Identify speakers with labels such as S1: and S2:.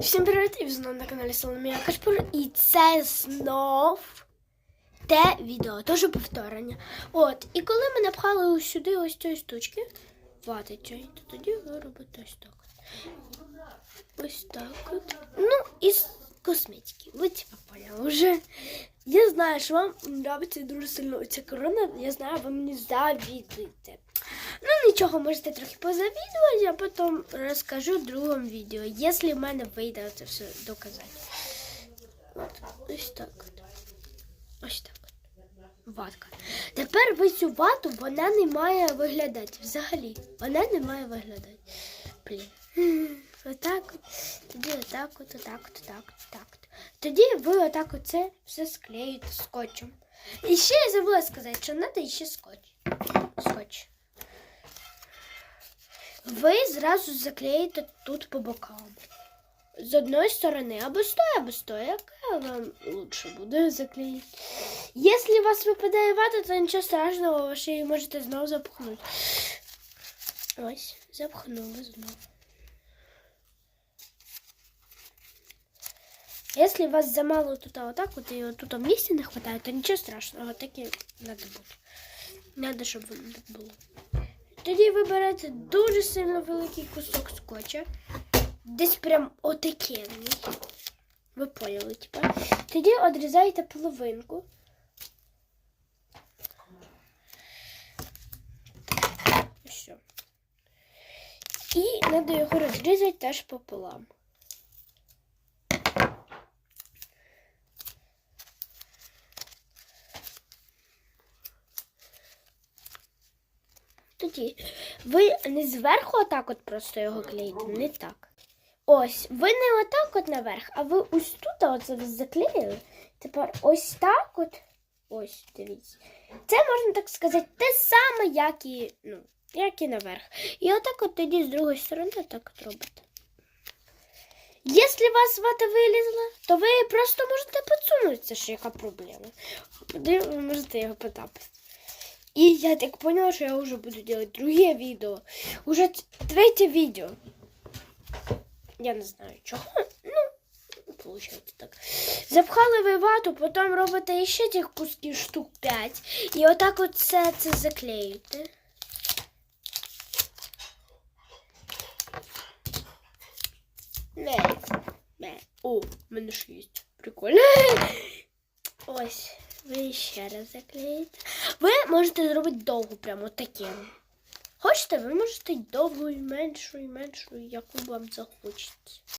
S1: Всім привіт! І знову на каналі Соломія Кашпур. І це знов те відео, теж повторення. От, і коли ми напхали ось сюди ось цієї штучки, вати цієї, то тоді ви робите ось так. от. Ось так от. Ну, із косметики. Ви типа поняли вже. Я знаю, що вам подобається дуже сильно ця корона. Я знаю, ви мені завідуєте. Ну, нічого, можете трохи позавідувати, а потім розкажу в другому відео, якщо в мене вийде це все доказати. От, ось так от. Ось так от. Ватка. Тепер ви цю вату, вона не має виглядати. Взагалі, вона не має виглядати. Блін. Отак от. Тоді отак от, отак от, отак от, отак от. Тоді ви отак оце все склеїте скотчем. І ще я забула сказати, що треба ще скотч. Скотч. Ви зразу заклеїте тут по бокам. З одної сторони або стоя, або стоя, яка вам лучше буде заклеїти. Якщо у вас випадає вата, то нічого страшного, ви ще її можете знову запхнути. Ось, запхнули знову. У вас замало тут а отак, от і тут місця не вистачає, то нічого страшного, таке треба бути. Треба, щоб воно так було. Тоді ви берете дуже сильно великий кусок скотча. Десь прям отакенний. Ви поняли, типа. Тоді одрізаєте половинку. І треба його розрізати теж пополам. Тоді ви не зверху отак от просто його клеїте, не так. Ось, ви не отак от наверх, а ви ось тут ви заклеїли. Тепер ось так от. Ось, дивіться. Це можна так сказати, те саме, як і, ну, як і наверх. І отак от тоді з другої сторони так от робите. Якщо у вас вата вилізла, то ви просто можете підсунути, це ж яка проблема. Ви можете його потапити. И я так поняла, что я уже буду делать другие видео. Уже третье видео. Я не знаю чого. Ну, получается так. Запхали ви вату, потім робите ще тих кусків штук 5. І отак от все це заклеюєте. Не, не. О, в мене ж є. Прикольно. Ось, ви ще раз заклеїте. Ви можете зробити довгу, прямо таким. Хочете, ви можете довгу, і меншу, і меншу, яку вам захочеться.